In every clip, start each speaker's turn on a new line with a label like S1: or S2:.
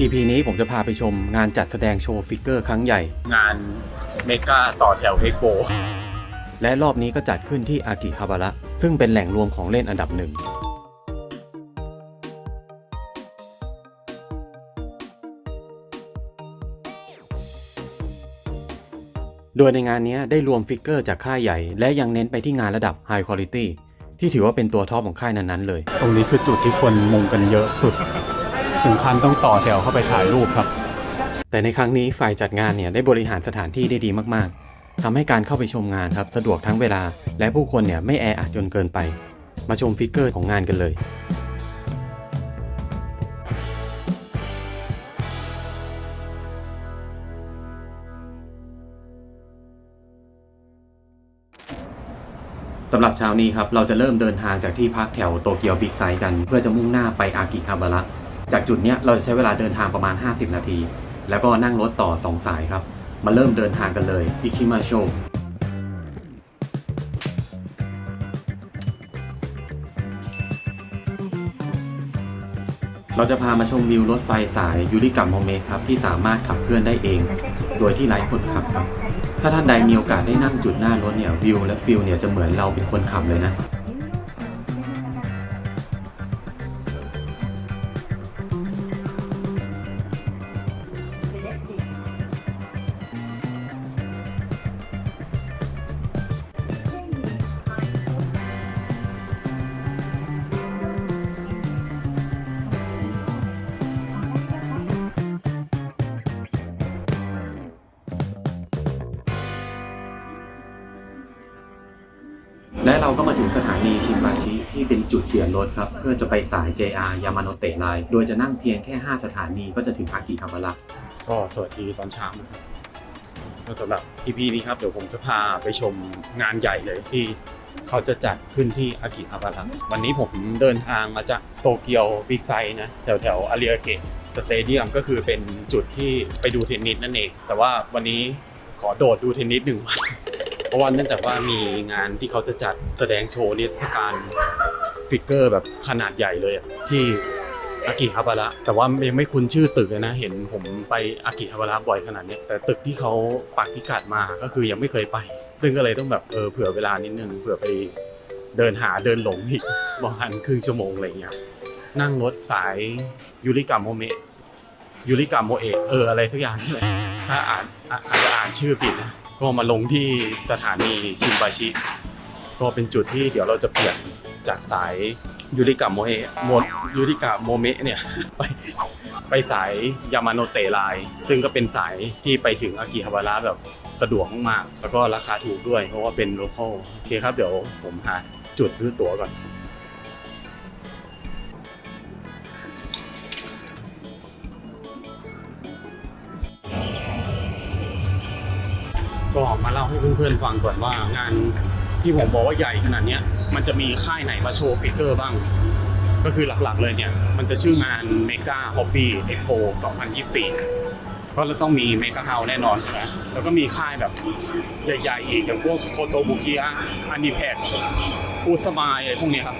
S1: EP นี้ผมจะพาไปชมงานจัดแสดงโชว์ฟิกเกอร์ครั้งใหญ่
S2: งานเมกาต่อแถวเฮกโป
S1: และรอบนี้ก็จัดขึ้นที่อากิฮาบาระ ซึ่งเป็นแหล่งรวมของเล่นอันดับหนึ่ง โดยในงานนี้ได้รวมฟิกเกอร์จากค่ายใหญ่ และยังเน้นไปที่งานระดับ High Quality ที่ถือว่าเป็นตัวท็อปของค่ายนั้นๆเลย
S2: ตรงนี้คือจุดที่คนมุงกันเยอะสุด ถึงขั้นต้องต่อแถวเข้าไปถ่ายรูปครับ
S1: แต่ในครั้งนี้ฝ่ายจัดงานเนี่ยได้บริหารสถานที่ได้ดีมากๆทำให้การเข้าไปชมงานครับสะดวกทั้งเวลา และผู้คนเนี่ยไม่แออัดจนเกินไป มาชมฟิกเกอร์ของงานกันเลยสำหรับเช้านี้ครับ เราจะเริ่มเดินทางจากที่พักแถวโตเกียวบิ๊กไซต์กัน เพื่อจะมุ่งหน้าไปอากิฮาบาระ จากจุดเนี้ยเราจะใช้เวลาเดินทางประมาณ 50 นาที แล้วก็นั่งรถต่อ 2 สายครับ มาเริ่มเดินทางกันเลยอิคิมาโชเราจะพามาชมวิวรถไฟสายยูริกัมโมเมะครับ ที่สามารถขับเคลื่อนได้เอง โดยที่ไร้คนขับครับ ถ้าท่านใดมีโอกาสได้นั่งจุดหน้ารถเนี่ยวิวและฟิลเนี่ยจะเหมือนเราเป็นคนขับเลยนะ และเราก็มาถึงสถานีชินบาชิที่เป็นจุดเปลี่ยนรถครับ เพื่อจะไปสาย JR ยามาโนเตะไลน์โดยจะนั่งเพียงแค่ 5 สถานีก็จะถึงอากิฮาบาระ
S2: ก็สวัสดีตอนเช้านะครับก็สำหรับ EP นี้ครับ เดี๋ยวผมจะพาไปชมงานใหญ่เลยที่เขาจะจัดขึ้นที่อากิฮาบาระวันนี้ผมเดินทางมาจากโตเกียวบิ๊กไซนะแถวแถวอาริอาเกะสเตเดียมก็คือเป็นจุดที่ไปดูเทนนิสนั่นเอง แต่ว่าวันนี้ขอโดดดูเทนนิสหนึ่งวัน เพราะว่าเนื่องจากว่ามีงานที่เขาจะจัดแสดงโชว์นิทรรศการฟิกเกอร์แบบขนาดใหญ่เลยอะที่อากิฮาบาระแต่ว่ายังไม่คุ้นชื่อตึกเลยนะ เห็นผมไปอากิฮาบาระบ่อยขนาดนี้แต่ตึกที่เขาปักพิกัดมาก็คือยังไม่เคยไป ซึ่งก็เลยต้องแบบเออเผื่อเวลานิดนึงเผื่อไปเดินหาเดินหลงอีกประมาณครึ่งชั่วโมงอะไรเงี้ยนั่งรถสายยูริกาโมเมะยูริกาโมเอะเอออะไรสักอย่างนี่แหละถ้าอ่านอาจจะอ่านชื่อผิดนะ ก็มาลงที่สถานีชินบาชิ ก็เป็นจุดที่เดี๋ยวเราจะเปลี่ยนจากสายยูริกะโมเอะโมยูริกะโมเมะเนี่ยไปไปสายยามาโนเตะไลน์ซึ่งก็เป็นสายที่ไปถึงอากิฮาบาระแบบสะดวกมากๆแล้วก็ราคาถูกด้วยเพราะว่าเป็นโลคอลโอเคครับเดี๋ยวผมหาจุดซื้อตั๋วก่อน ก็มาเล่าให้เพื่อนๆฟังก่อนว่างานที่ผมบอกว่าใหญ่ขนาดนี้มันจะมีค่ายไหนมาโชว์ฟิกเกอร์บ้าง ก็คือหลักๆเลยเนี่ย มันจะชื่องาน Mega Hobby Expo 2024 ก็ต้องมี Mega House แน่นอนใช่ไหมแล้วก็มีค่ายแบบใหญ่ๆอีกอย่างพวกโคโตบุกิยะอันดีแพดปูสมายอะไรพวกนี้ครับ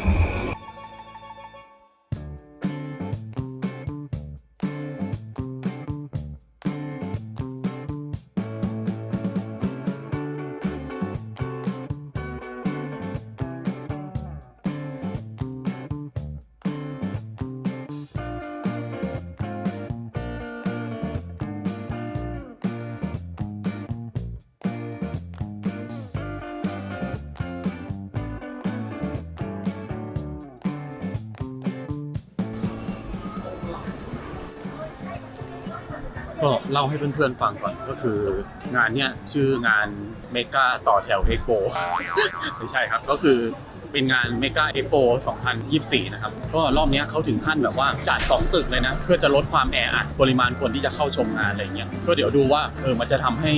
S2: ก็เล่าให้เพื่อนๆฟังก่อนก็คืองานเนี้ยชื่องานเมกาต่อแถวเอ็กโปไม่ใช่ครับก็คือเป็นงานเมกาเอ็กโป2024 นะครับ ก็รอบนี้เขาถึงขั้นแบบว่าจัดสองตึกเลยนะ เพื่อจะลดความแออัดปริมาณคนที่จะเข้าชมงานอะไรเงี้ยก็เดี๋ยวดูว่าเออมันจะทำให้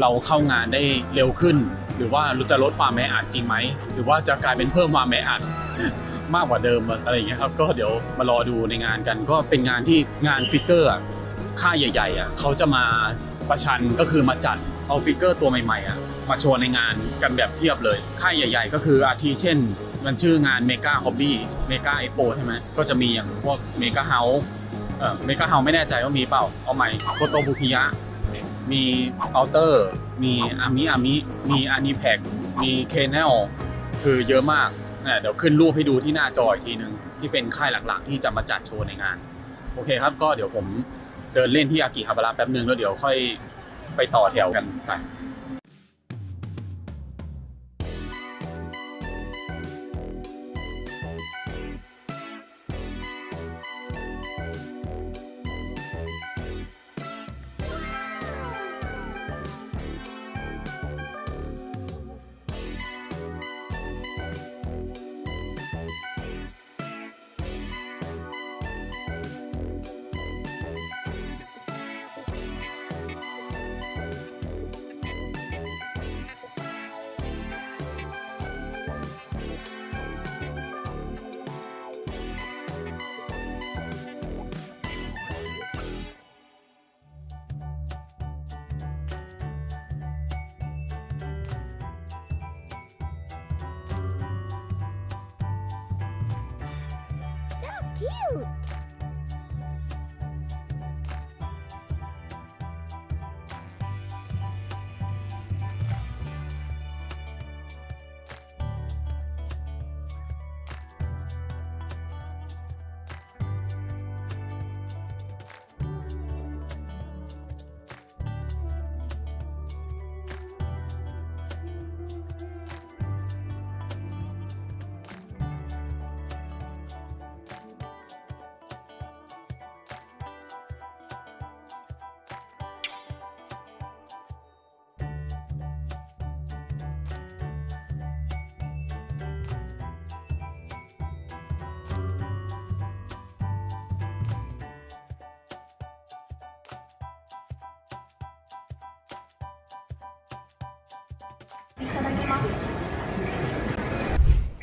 S2: เราเข้างานได้เร็วขึ้น หรือว่าจะลดความแออัดจริงไหม หรือว่าจะกลายเป็นเพิ่มความแออัดมากกว่าเดิมอะไรอย่างเงี้ยครับก็เดี๋ยวมารอดูในงานกันก็เป็นงานที่งานฟิกเกอร์อะ ค่ายใหญ่ๆอะเขาจะมาประชันก็คือมาจัดเอาฟิกเกอร์ตัวใหม่ๆอะมาโชว์ในงานกันแบบเทียบเลย ค่ายใหญ่ ๆ ก็คืออาทิเช่น มันชื่องาน Mega Hobby Mega Expo ใช่ไหมก็จะมีอย่างพวก Mega House เออเมกาเฮาไม่แน่ใจว่ามีเปล่า เอาใหม่โคโตบุคิยะ มีอัลเตอร์ มีอามิอามิ มีอานิแพกมีเคนเนลคือเยอะมากเนี่ยเดี๋ยวขึ้นรูปให้ดูที่หน้าจออีกทีหนึ่งที่เป็นค่ายหลักๆ ที่จะมาจัดโชว์ในงาน โอเคครับก็เดี๋ยวผม เดินเล่นที่อากิฮาบาระแป๊บนึงแล้วเดี๋ยวค่อยไปต่อแถวกันไป
S3: cute.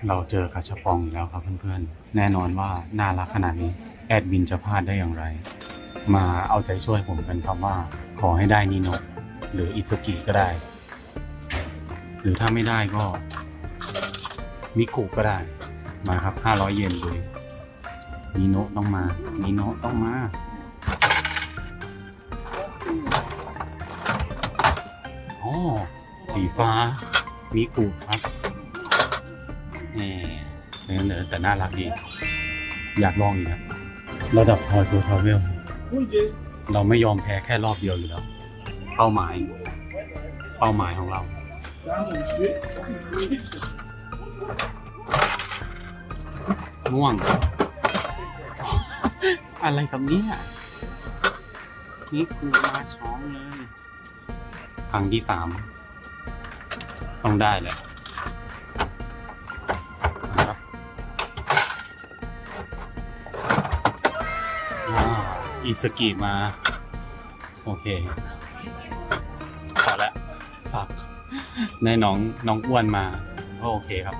S2: เราเจอกาชาปองอีกแล้วครับเพื่อนๆ แน่นอนว่าน่ารักขนาดนี้แอดมินจะพลาดได้อย่างไร มาเอาใจช่วยผมกันครับว่า ขอให้ได้นิโนะหรืออิซุกิก็ได้ หรือถ้าไม่ได้ก็ มิกุก็ได้ มาครับ 500 เยนเลยนิโนะต้องมานิโนะต้องมาโอ้สีฟ้า มิกุครับนี่เหลือแต่น่ารักดี อยากลองอีกนะระดับพอตัวทราเวลเราไม่ยอมแพ้แค่รอบเดียวอยู่แล้ว เป้าหมาย เป้าหมายของเรา ม่วง อะไรกับเนี่ยนี่คือมาช้องเลยครั้งที่สาม ต้องได้แหละนะครับอ่าอิสกิมา โอเคพอแล้วสับในน้องน้องอ้วนมาก็โอเคครับ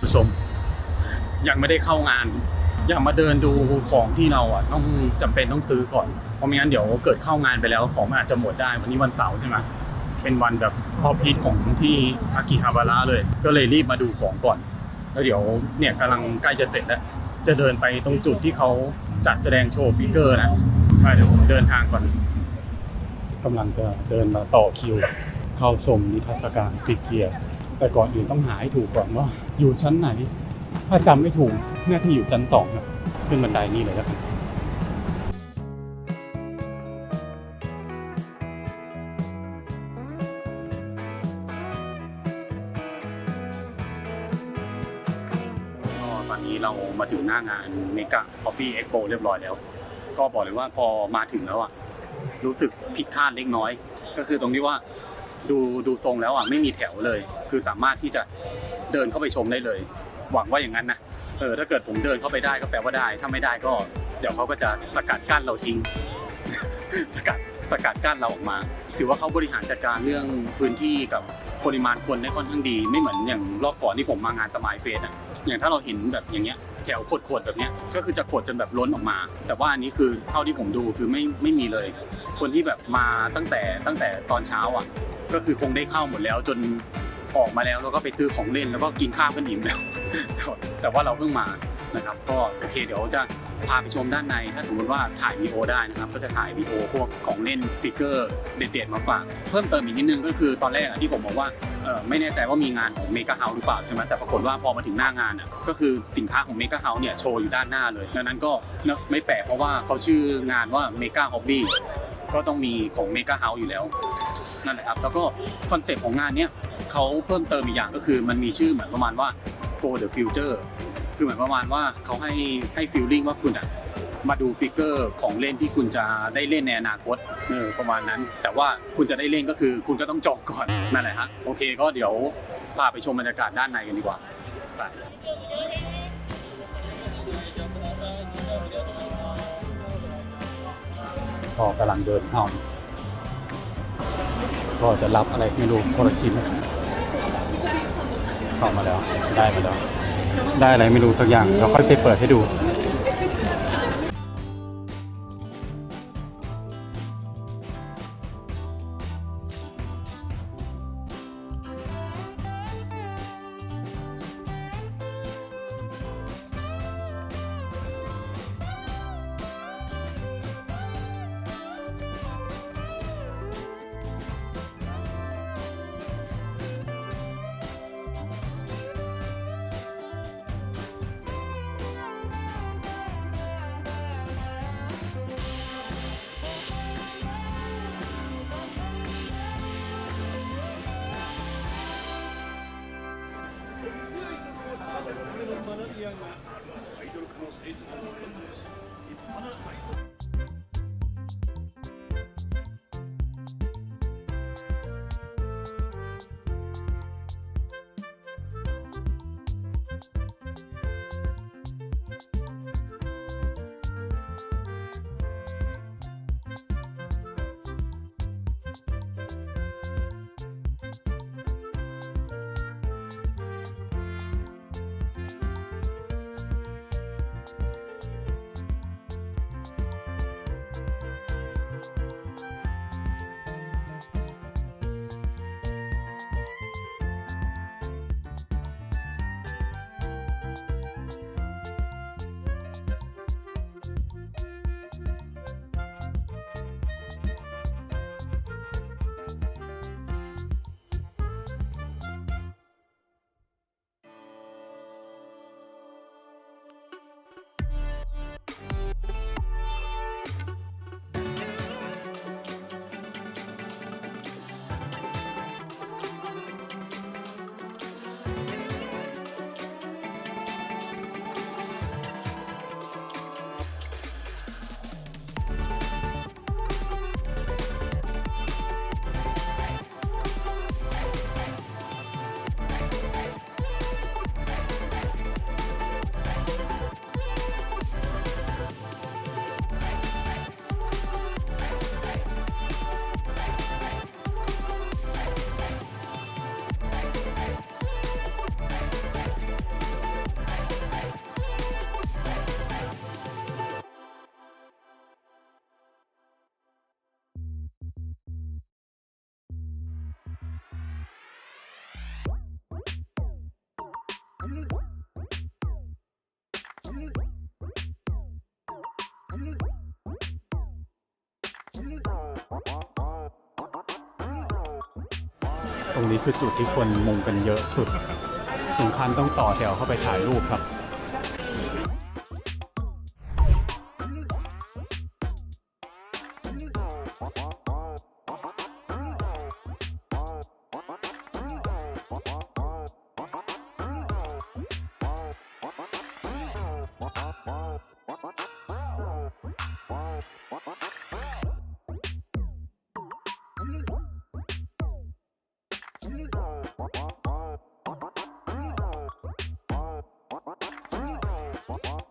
S2: ผู้ชม ยังไม่ได้เข้างาน อยากมาเดินดูของที่เราอะต้องจำเป็นต้องซื้อก่อนเพราะไม่งั้นเดี๋ยวเกิดเข้างานไปแล้วของมันอาจจะหมดได้วันนี้วันเสาร์ใช่ไหมเป็นวันแบบพอพีคของที่อากิฮาบาระเลย ก็เลยรีบมาดูของก่อน แล้วเดี๋ยวเนี่ยกำลังใกล้จะเสร็จแล้ว จะเดินไปตรงจุดที่เขาจัดแสดงโชว์ฟิกเกอร์นะไปเดี๋ยวผมเดินทางก่อนกำลังจะเดินมาต่อคิว เข้าชมนิทรรศการฟิกเกียร์แต่ก่อนอื่นต้องหาให้ถูกก่อนว่าอยู่ชั้นไหน ถ้าจำไม่ถูกน่าจะอยู่ชั้นสองนะขึ้นบันไดนี่เลยแล้วกันตอนนี้เรามาถึงหน้างานเมกะคอฟฟี่เอ็กโปเรียบร้อยแล้ว ก็บอกเลยว่าพอมาถึงแล้วอะรู้สึกผิดคาดเล็กน้อย ก็คือตรงที่ว่าดูดูทรงแล้วอะไม่มีแถวเลย คือสามารถที่จะเดินเข้าไปชมได้เลย หวังว่าอย่างนั้นนะเออถ้าเกิดผมเดินเข้าไปได้ก็แปลว่าได้ ถ้าไม่ได้ก็ เดี๋ยวเขาก็จะสกัดกั้นเราทิ้ง สกัดสกัดกั้นเราออกมา ถือว่าเขาบริหารจัดการเรื่องพื้นที่กับปริมาณคนได้ค่อนข้างดี ไม่เหมือนอย่างรอบก่อนที่ผมมางานสมายเฟสอะอย่างถ้าเราเห็นแบบอย่างเงี้ยแถวขดๆแบบเนี้ยก็คือจะขดจนแบบล้นออกมา แต่ว่าอันนี้คือเท่าที่ผมดูคือไม่ไม่มีเลย คนที่แบบมาตั้งแต่ตั้งแต่ตอนเช้าอะ ก็คือคงได้เข้าหมดแล้วจน ออกมาแล้วแล้วก็ไปซื้อของเล่นแล้วก็กินข้าวกันอิ่มแล้ว แต่ว่าเราเพิ่งมานะครับ ก็โอเคเดี๋ยวจะพาไปชมด้านใน ถ้าสมมติว่าถ่ายวีดีโอได้นะครับ ก็จะถ่ายวีดีโอพวกของเล่นฟิกเกอร์เด็ดๆมาฝากเพิ่มเติมอีกนิดนึงก็คือตอนแรกอะที่ผมบอกว่าไม่แน่ใจว่ามีงานของเมกะเฮาหรือเปล่าใช่ไหมแต่ปรากฏว่าพอมาถึงหน้างานอะก็คือสินค้าของเมกะเฮาเนี่ยโชว์อยู่ด้านหน้าเลยดังนั้นก็ไม่แปลกเพราะว่าเขาชื่องานว่าเมกะฮอบบี้ก็ต้องมีของเมกะเฮาอยู่แล้วนั่นแหละครับแล้วก็คอนเซ็ปต์ของงานเนี้ย เขาเพิ่มเติมอีกอย่างก็คือมันมีชื่อเหมือนประมาณว่า go the future คือเหมือนประมาณว่าเขาให้ให้ฟีลลิ่งว่าคุณอะมาดูฟิกเกอร์ของเล่นที่คุณจะได้เล่นในอนาคตเออประมาณนั้น แต่ว่าคุณจะได้เล่นก็คือคุณก็ต้องจองก่อนนั่นแหละฮะโอเคก็เดี๋ยวพาไปชมบรรยากาศด้านในกันดีกว่าไปก็กำลังเดินเข้าก็จะรับอะไรไม่รู้คนละชิ้น เข้ามาแล้ว ได้มาแล้ว ได้อะไรไม่รู้สักอย่าง เราค่อยไปเปิดให้ดู 学びやがアイドル化の成長を รงนี้คือจุดที่คนมุงกันเยอะสุดถึงขั้นต้องต่อแถวเข้าไปถ่ายรูปครับ телефон.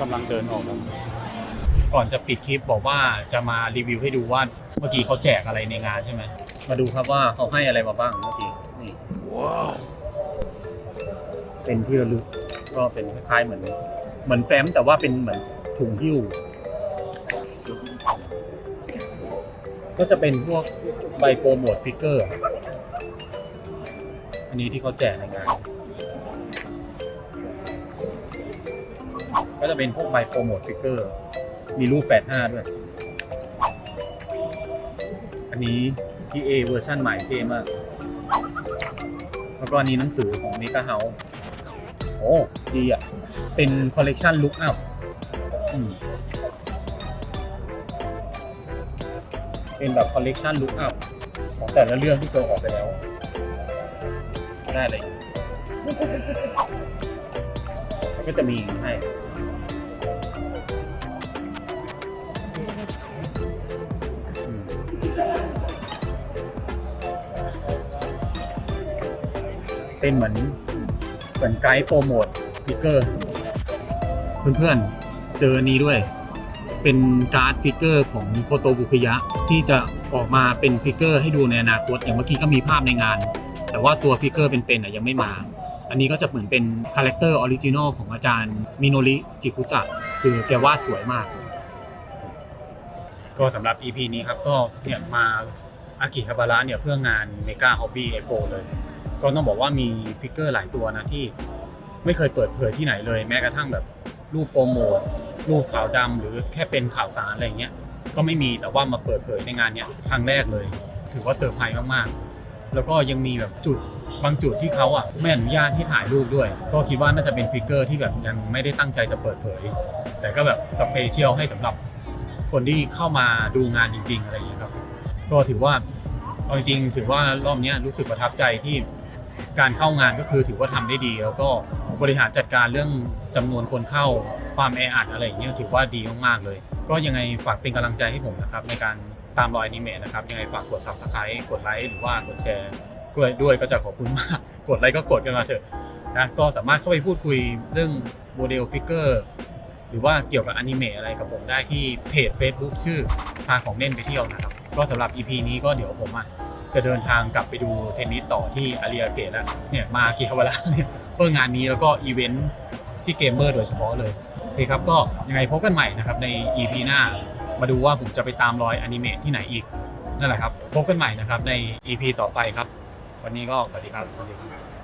S2: กำลังเดินออกแล้วก่อนจะปิดคลิปบอกว่าจะมารีวิวให้ดูว่าเมื่อกี้เขาแจกอะไรในงานใช่ไหม มาดูครับว่าเขาให้อะไรมาบ้างเมื่อกี้นี่เป็นที่ระลึกก็เป็นคล้ายๆเหมือน เหมือนแฟ้มแต่ว่าเป็นเหมือนถุงหิ้วก็จะเป็นพวกใบโปรโมทฟิกเกอร์ อันนี้ที่เขาแจกในงาน ก็จะเป็นพวกใบโปรโมทฟิกเกอร์ มีรูปแฟดห้าด้วย อันนี้ PA เวอร์ชันใหม่เท่มาก แล้วก็อันนี้หนังสือของ Mega h o u s โอ้ดีอะ เป็นคอลเลกชันลุกอัพเป็นแบบคอลเลกชันลุกอัพของแต่ละเรื่องที่เคยออกไปแล้ว ได้เลย ก็จะมีให้ เป็นเหมือนเหมือนไกด์โปรโมทฟิกเกอร์ เพื่อนๆ เจอนี้ด้วย เป็นการ์ดฟิกเกอร์ของโคโตบุคยะ ที่จะออกมาเป็นฟิกเกอร์ให้ดูในอนาคต อย่างเมื่อกี้ก็มีภาพในงาน แต่ว่าตัวฟิกเกอร์เป็นๆยังไม่มา อันนี้ก็จะเหมือนเป็นคาแรคเตอร์ออริจินอลของอาจารย์มิโนริจิคุสะคือแกวาดสวยมาก ก็สำหรับ EP นี้ครับก็เนี่ยมาอากิฮาบาระเนี่ยเพื่องานเมกาฮอบบี้เอโปเลย ก็ต้องบอกว่ามีฟิกเกอร์หลายตัวนะที่ไม่เคยเปิดเผยที่ไหนเลย แม้กระทั่งแบบรูปโปรโมทรูปขาวดำหรือแค่เป็นข่าวสารอะไรเงี้ยก็ไม่มีแต่ว่ามาเปิดเผยในงานเนี้ยครั้งแรกเลย ถือว่าเซอร์ไพรส์มากๆ แล้วก็ยังมีแบบจุดบางจุดที่เขาอะไม่อนุญาตให้ถ่ายรูปด้วย ก็คิดว่าน่าจะเป็นฟิกเกอร์ที่แบบยังไม่ได้ตั้งใจจะเปิดเผย แต่ก็แบบสเปเชียลให้สำหรับคนที่เข้ามาดูงานจริง ๆ อะไรอย่างเงี้ยครับ ก็ถือว่าเอาจริงๆถือว่ารอบนี้รู้สึกประทับใจที่ การเข้างานก็คือถือว่าทำได้ดี แล้วก็บริหารจัดการเรื่องจำนวนคนเข้าความแออัดอะไรอย่างเงี้ยถือว่าดีมากๆเลย ก็ยังไงฝากเป็นกำลังใจให้ผมนะครับในการตามรอยอนิเมะนะครับยังไงฝากกด subscribe กดไลค์หรือว่ากดแชร์ด้วยด้วยก็จะขอบคุณมากกดไลค์ก็กดกันมาเถอะนะก็สามารถเข้าไปพูดคุยเรื่องโมเดลฟิกเกอร์ หรือว่าเกี่ยวกับอนิเมะอะไรกับผมได้ที่เพจ Facebook ชื่อทางของเล่นไปเที่ยวนะครับ ก็สำหรับ EP นี้ก็เดี๋ยวผมอะจะเดินทางกลับไปดูเทนนิสต่อที่อาริยาเกตแล้วเนี่ยมากิฮาวาระเนี่ยเพื่องานนี้แล้วก็อีเวนท์ที่เกมเมอร์โดยเฉพาะเลยโอเคครับก็ยังไงพบกันใหม่นะครับใน EP หน้า มาดูว่าผมจะไปตามรอยอนิเมะที่ไหนอีกนั่นแหละครับพบกันใหม่นะครับใน EP ต่อไปครับ วันนี้ก็สวัสดีครับสวัสดีครับ